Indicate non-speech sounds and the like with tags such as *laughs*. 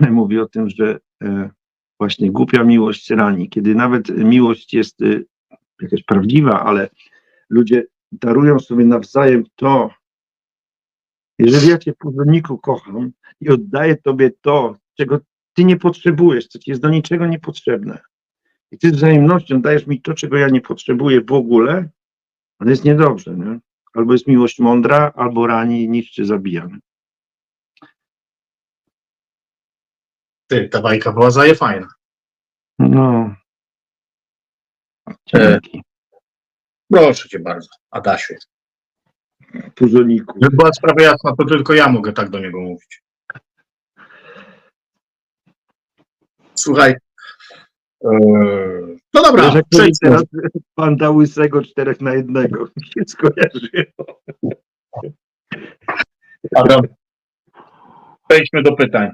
mówi o tym, że e, właśnie głupia miłość rani, kiedy nawet miłość jest e, jakaś prawdziwa, ale ludzie darują sobie nawzajem to, jeżeli ja cię w porządniku kocham i oddaję tobie to, czego ty nie potrzebujesz, co ci jest do niczego niepotrzebne. I ty z wzajemnością dajesz mi to, czego ja nie potrzebuję w ogóle, ale jest niedobrze, nie? Albo jest miłość mądra, albo rani, niszczy, zabija. nie? Ty, ta bajka była zaje fajna. No. E. Dzięki. Proszę cię bardzo, Adasiu. Puzoniku. Była sprawa jasna, to tylko ja mogę tak do niego mówić. Słuchaj. e, no dobra, Wiesz, jak to przejdźmy. teraz panda łysego czterech na jednego. *laughs* Mi się skojarzyło. Adam. Przejdźmy do pytań.